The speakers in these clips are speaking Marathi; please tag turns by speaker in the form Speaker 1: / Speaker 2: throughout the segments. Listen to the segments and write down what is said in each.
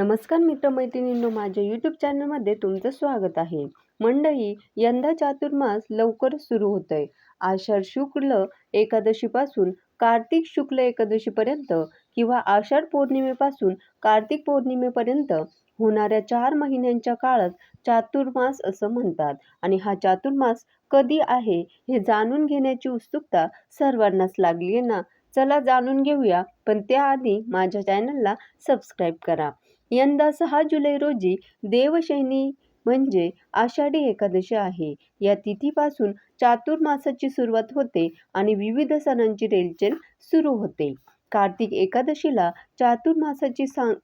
Speaker 1: नमस्कार मित्रमैत्रिणींनो माझ्या यूट्यूब चॅनलमध्ये तुमचं स्वागत आहे. मंडळी यंदा चातुर्मास लवकर सुरू होत आहे आषाढ शुक्ल एकादशीपासून कार्तिक शुक्ल एकादशीपर्यंत किंवा आषाढ पौर्णिमेपासून कार्तिक पौर्णिमेपर्यंत होणाऱ्या चार महिन्यांच्या काळात चातुर्मास असं म्हणतात. आणि हा चातुर्मास कधी आहे हे जाणून घेण्याची उत्सुकता सर्वांनाच लागली आहे ना? चला जाणून घेऊया पण त्याआधी माझ्या चॅनलला सबस्क्राईब करा. यंदा सहा जुलै रोजी देवशैनी म्हणजे आषाढी एकादशी आहे. या तिथीपासून चातुर्मासाची सुरुवात होते आणि विविध सणांची रेलचेल सुरू होते. कार्तिक एकादशीला चातुर्मासाची सांग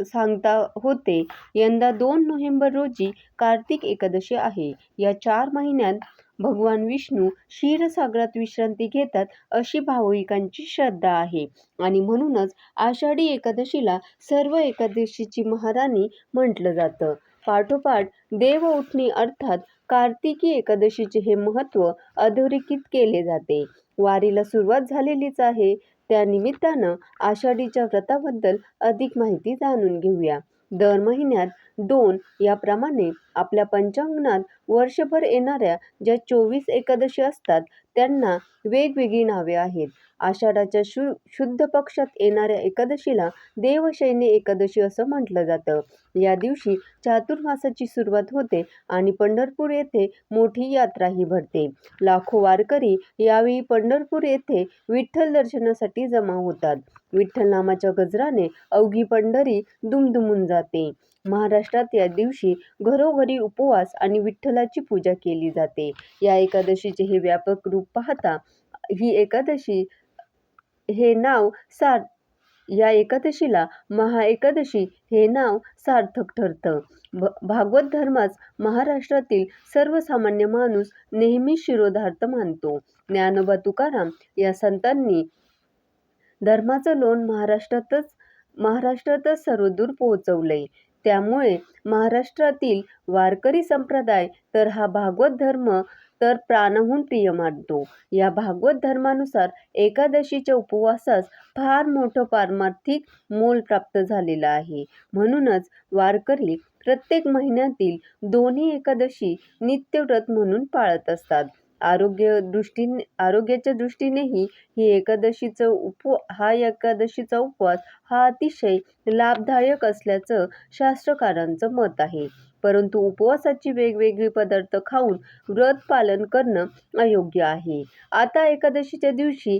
Speaker 1: सांगता होते. यंदा दोन नोव्हेंबर रोजी कार्तिक एकादशी आहे. या चार महिन्यात भगवान विष्णू क्षीरसागरात विश्रांती घेतात अशी भाविकांची श्रद्धा आहे. आणि म्हणूनच आषाढी एकादशीला सर्व एकादशीची महाराणी म्हटलं जातं. पाठोपाठ देव उठणी अर्थात कार्तिकी एकादशीचे हे महत्त्व अधोरेखित केले जाते. वारीला सुरुवात झालेलीच आहे. त्यानिमित्तानं आषाढीच्या व्रताबद्दल अधिक माहिती जाणून घेऊया. दर महिन्यात दोन याप्रमाणे आपल्या पंचांगणात वर्षभर येणाऱ्या ज्या चोवीस एकादशी असतात त्यांना वेगवेगळी नावे आहेत. आषाढाच्या शु शुद्ध पक्षात येणाऱ्या एकादशीला देवशैनी एकादशी असं म्हटलं जातं. या दिवशी चातुर्मासाची सुरुवात होते आणि पंढरपूर येथे मोठी यात्राही भरते. लाखो वारकरी यावेळी पंढरपूर येथे विठ्ठल दर्शनासाठी जमा होतात. विठ्ठल नामाच्या गजराने अवघी पंढरी दुमदुमून जाते. महाराष्ट्रात या दिवशी घरोघरी उपवास आणि विठ्ठलाची पूजा केली जाते. या एकादशीचे हे व्यापक रूप पाहता ही एकादशी हे नाव सार या एकादशीला महाएकादशी हे नाव सार्थक ठरतं. भ भागवत धर्मास महाराष्ट्रातील सर्वसामान्य माणूस नेहमी शिरोधार्थ मानतो. ज्ञानोबा तुकाराम या संतांनी धर्माचं लोन महाराष्ट्रातच महाराष्ट्रातच सर्वदूर पोहोचवलंय. त्यामुळे महाराष्ट्रातील वारकरी संप्रदाय तर हा भागवत धर्म तर प्राणहून प्रिय मानतो. या भागवत धर्मानुसार एकादशीच्या उपवासास फार मोठं पारमार्थिक मोल प्राप्त झालेलं आहे. म्हणूनच वारकरी प्रत्येक महिन्यातील दोन्ही एकादशी नित्यव्रत म्हणून पाळत असतात. आरोग्य दृष्टीने आरोग्याच्या दृष्टीनेही ही एकादशीचं उप हा एकादशीचा उपवास हा अतिशय लाभदायक असल्याचं शास्त्रकारांचं मत आहे. परंतु उपवासाची वेगवेगळी पदार्थ खाऊन व्रत पालन करणं अयोग्य आहे. आता एकादशीच्या दिवशी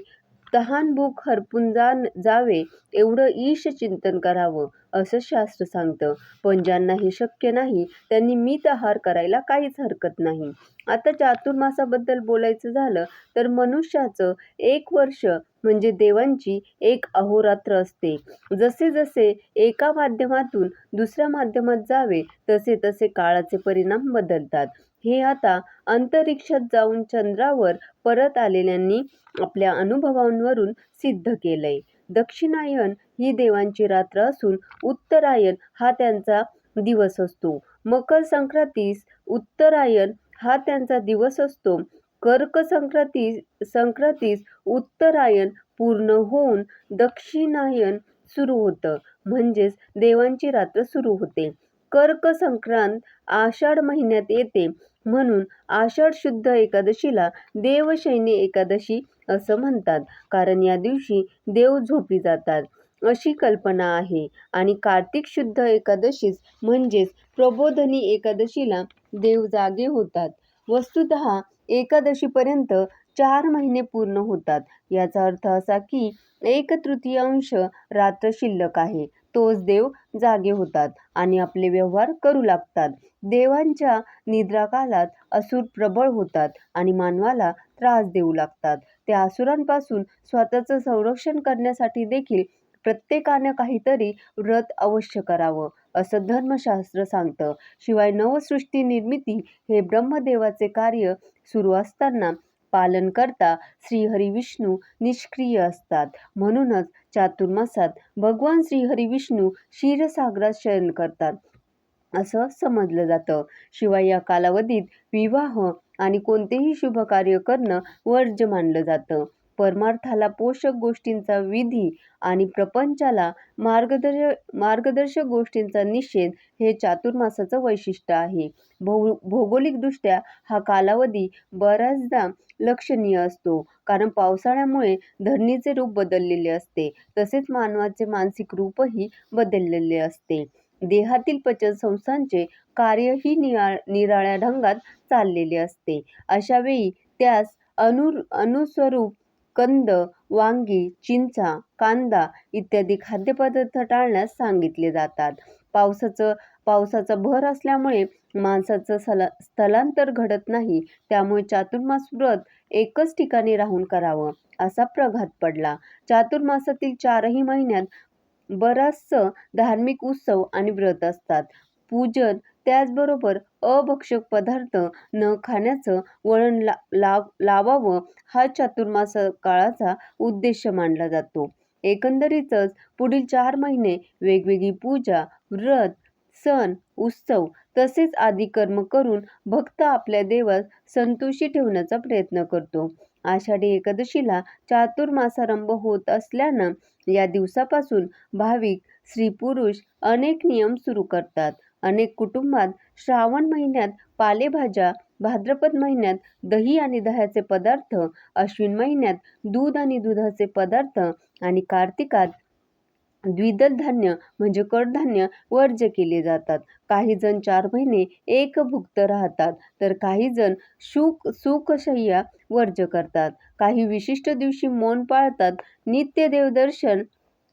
Speaker 1: तहान भूक हरपून जा जावे एवढं ईश चिंतन करावं असं शास्त्र सांगतं. पण ज्यांना हे शक्य नाही त्यांनी मी तहार करायला काहीच हरकत नाही. आता चातुर्मासाबद्दल बोलायचं झालं तर मनुष्याचं एक वर्ष म्हणजे देवांची एक अहोरात्र असते. जसे जसे एका माध्यमातून दुसऱ्या माध्यमात जावे तसे तसे काळाचे परिणाम बदलतात. हे आता अंतरिक्षात जाऊन चंद्रावर परत आलेल्यांनी आपल्या अनुभवांवरून सिद्ध केलंय. दक्षिणायन ही देवांची रात्र असून उत्तरायण हा त्यांचा दिवस असतो. मकर संक्रांतीस उत्तरायण हा त्यांचा दिवस असतो. कर्क संक्रांती संक्रांतीस उत्तरायण पूर्ण होऊन दक्षिणायन सुरू होतं. म्हणजेच देवांची रात्र सुरू होते. कर्क संक्रांत आषाढ महिन्यात येते. म्हणून आषाढ शुद्ध एकादशीला देवशैनी एकादशी असं म्हणतात. कारण या दिवशी देव झोपी जातात. अशी कल्पना आहे. आणि कार्तिक शुद्ध एकादशीच म्हणजेच प्रबोधनी एकादशीला देव जागे होतात. वस्तुत एकादशीपर्यंत चार महिने पूर्ण होतात. याचा अर्थ असा की एक तृतीयांश रात्र शिल्लक आहे. तोच देव जागे होतात आणि आपले व्यवहार करू लागतात. देवांच्या निद्राकालात असुर प्रबळ होतात आणि मानवाला त्रास देऊ लागतात. त्या असुरांपासून स्वतःचं संरक्षण करण्यासाठी देखील प्रत्येकानं काहीतरी व्रत अवश्य करावं असं धर्मशास्त्र सांगतं. शिवाय नवसृष्टी निर्मिती हे ब्रह्मदेवाचे कार्य सुरू असताना पालन करता श्रीहरी विष्णू निष्क्रिय असतात. म्हणूनच चातुर्मासात भगवान श्रीहरी विष्णू क्षीरसागरात शयन करतात. असं समजलं जातं. शिवाय या कालावधीत विवाह आणि कोणतेही शुभ कार्य करणं वर्ज्य मानलं जातं. परमार्थाला पोषक गोष्टींचा विधी आणि प्रपंचाला मार्गदर्श मार्गदर्शक गोष्टींचा निषेध हे चातुर्मासाचं वैशिष्ट्य आहे. भौ भौगोलिकदृष्ट्या हा कालावधी बऱ्याचदा लक्षणीय असतो कारण पावसाळ्यामुळे धरणीचे रूप बदललेले असते तसेच मानवाचे मानसिक रूपही बदललेले असते. देहातील पचन संस्थांचे कार्यही निरा निराळ्या ढंगात चाललेले असते. अशावेळी त्यास अनु अनुस्वरूप कंद वांगी चिंचा कांदा इत्यादी खाद्यपदार्थ टाळण्यास सांगितले जातात. पावसाचं पावसाचा भर असल्यामुळे माणसाचं सला स्थलांतर घडत नाही. त्यामुळे चातुर्मास व्रत एकच ठिकाणी राहून करावं असा प्रघात पडला. चातुर्मासातील चारही महिन्यात बराचसं धार्मिक उत्सव आणि व्रत असतात. पूजन त्याचबरोबर अभक्षक पदार्थ न खाण्याचं वळण ला लाव लावावं हा चातुर्मास काळाचा उद्देश मानला जातो. एकंदरीतच पुढील चार महिने वेगवेगळी पूजा व्रत सण उत्सव तसेच आदी कर्म करून भक्त आपल्या देवास संतोषी ठेवण्याचा प्रयत्न करतो. आषाढी एकादशीला चातुर्मासारंभ होत असल्यानं या दिवसापासून भाविक स्त्री पुरुष अनेक नियम सुरू करतात. अनेक कुटुंबात श्रावण महिन्यात पालेभाज्या भाद्रपद महिन्यात दही आणि दह्याचे पदार्थ अश्विन महिन्यात दूध आणि दुधाचे पदार्थ आणि कार्तिकात द्विदल धान्य म्हणजे कडधान्य वर्ज्य केले जातात. काही जण चार महिने एकभुक्त राहतात तर काही जण शुक सुखशय्या वर्ज्य करतात. काही विशिष्ट दिवशी मौन पाळतात नित्य देवदर्शन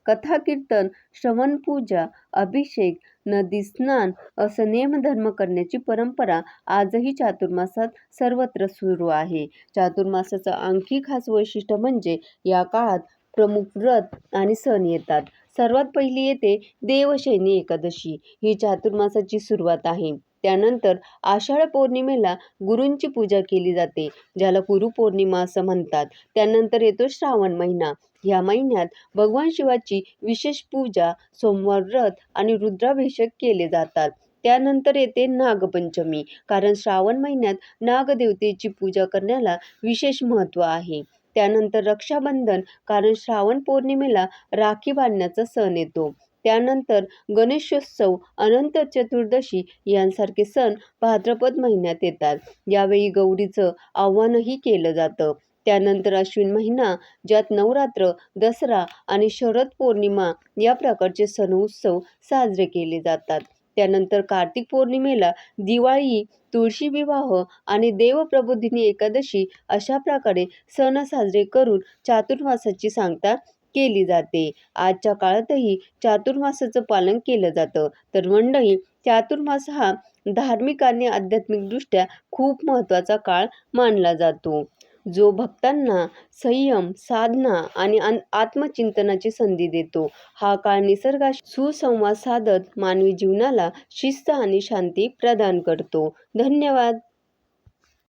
Speaker 1: कथाकीर्तन श्रवणपूजा अभिषेक नदी स्नान असं नेमधर्म करण्याची परंपरा आजही चातुर्मासात सर्वत्र सुरू आहे. चातुर्मासाचं आणखी खास वैशिष्ट्य म्हणजे या काळात प्रमुख व्रत आणि सण येतात. सर्वात पहिली येते देवशैनी एकादशी. ही चातुर्मासाची सुरुवात आहे. त्यानंतर आषाढ पौर्णिमेला गुरूंची पूजा केली जाते ज्याला गुरुपौर्णिमा असं म्हणतात. त्यानंतर येतो श्रावण महिना. या महिन्यात भगवान शिवाची विशेष पूजा सोमवार व्रत आणि रुद्राभिषेक केले जातात. त्यानंतर येते नागपंचमी कारण श्रावण महिन्यात नागदेवतेची पूजा करण्याला विशेष महत्त्व आहे. त्यानंतर रक्षाबंधन कारण श्रावण पौर्णिमेला राखी बांधण्याचा सण येतो. त्यानंतर गणेशोत्सव अनंत चतुर्दशी यांसारखे सण भाद्रपद महिन्यात येतात. यावेळी गौरीचं आव्हानही केलं जातं. त्यानंतर अश्विन महिना ज्यात नवरात्र दसरा आणि शरद पौर्णिमा या प्रकारचे सण उत्सव साजरे केले जातात. त्यानंतर कार्तिक पौर्णिमेला दिवाळी तुळशी विवाह आणि देवप्रबोधिनी एकादशी अशा प्रकारे सण साजरे करून चातुर्मासाची सांगता केली जाते. आजच्या काळातही चातुर्मासाचं पालन केलं जातं. तर मंडळी चातुर्मास हा धार्मिक आणि आध्यात्मिकदृष्ट्या खूप महत्त्वाचा काळ मानला जातो. जो भक्तांना संयम साधना आणि आत्मचिंतनाची संधी देतो. हा काळ निसर्गाशी सुसंवाद साधत मानवी जीवनाला शिस्त आणि शांती प्रदान करतो. धन्यवाद.